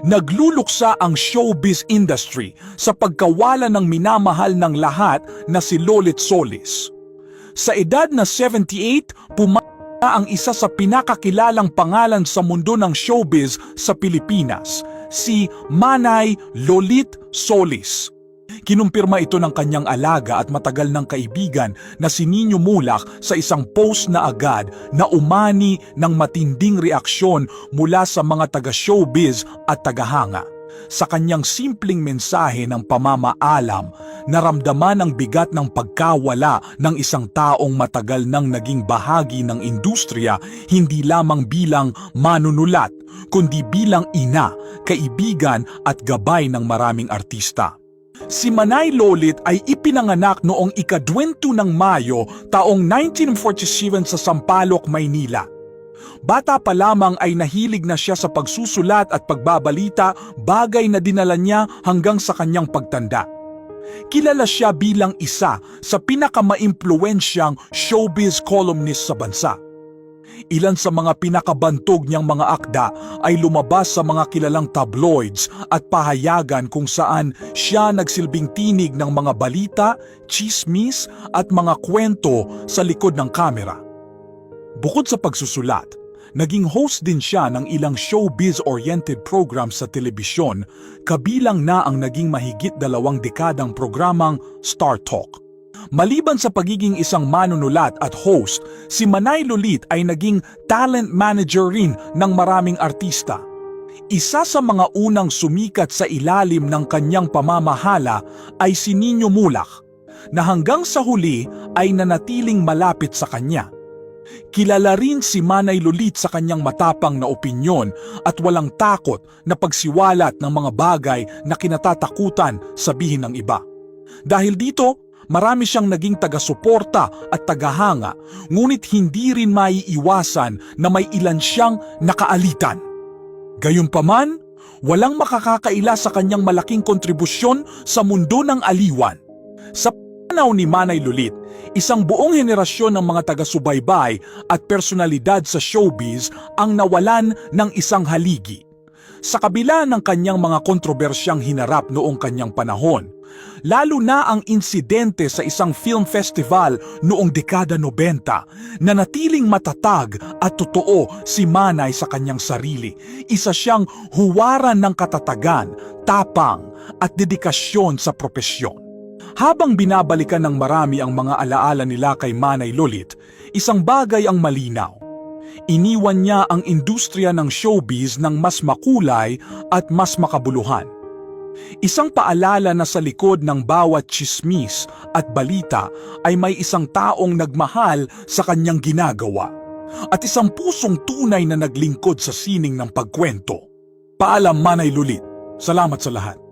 Nagluluksa ang showbiz industry sa pagkawala ng minamahal ng lahat na si Lolit Solis. Sa edad na 78, pumana ang isa sa pinakakilalang pangalan sa mundo ng showbiz sa Pilipinas, si Manay Lolit Solis. Kinumpirma ito ng kanyang alaga at matagal ng kaibigan na si Nino Mulak sa isang post na agad na umani ng matinding reaksyon mula sa mga taga-showbiz at tagahanga. Sa kanyang simpleng mensahe ng pamamaalam, naramdaman ang bigat ng pagkawala ng isang taong matagal nang naging bahagi ng industriya hindi lamang bilang manunulat, kundi bilang ina, kaibigan at gabay ng maraming artista. Si Manay Lolit ay ipinanganak noong ika-20 ng Mayo taong 1947 sa Sampaloc, Maynila. Bata pa lamang ay nahilig na siya sa pagsusulat at pagbabalita bagay na dinala niya hanggang sa kanyang pagtanda. Kilala siya bilang isa sa pinakamaimpluensyang showbiz columnist sa bansa. Ilan sa mga pinakabantog niyang mga akda ay lumabas sa mga kilalang tabloids at pahayagan kung saan siya nagsilbing tinig ng mga balita, chismis at mga kwento sa likod ng kamera. Bukod sa pagsusulat, naging host din siya ng ilang showbiz-oriented programs sa telebisyon, kabilang na ang naging mahigit dalawang dekadang programang Star Talk. Maliban sa pagiging isang manunulat at host, si Manay Lulit ay naging talent manager rin ng maraming artista. Isa sa mga unang sumikat sa ilalim ng kanyang pamamahala ay si Nino Mulak, na hanggang sa huli ay nanatiling malapit sa kanya. Kilala rin si Manay Lulit sa kanyang matapang na opinyon at walang takot na pagsiwalat ng mga bagay na kinatatakutan sabihin ng iba. Dahil dito, marami siyang naging taga-suporta at tagahanga, ngunit hindi rin maiiwasan na may ilan siyang nakaalitan. Gayunpaman, walang makakakaila sa kanyang malaking kontribusyon sa mundo ng aliwan. Sa panahon ni Manay Lulit, isang buong henerasyon ng mga taga-subaybay at personalidad sa showbiz ang nawalan ng isang haligi. Sa kabila ng kanyang mga kontrobersyang hinarap noong kanyang panahon, lalo na ang insidente sa isang film festival noong dekada 90 na natiling matatag at totoo si Manay sa kanyang sarili. Isa siyang huwaran ng katatagan, tapang at dedikasyon sa propesyon. Habang binabalikan ng marami ang mga alaala nila kay Manay Lolit, isang bagay ang malinaw. Iniwan niya ang industriya ng showbiz ng mas makulay at mas makabuluhan. Isang paalala na sa likod ng bawat chismis at balita ay may isang taong nagmahal sa kanyang ginagawa at isang pusong tunay na naglingkod sa sining ng pagkwento. Paalam Manay Lulit. Salamat sa lahat.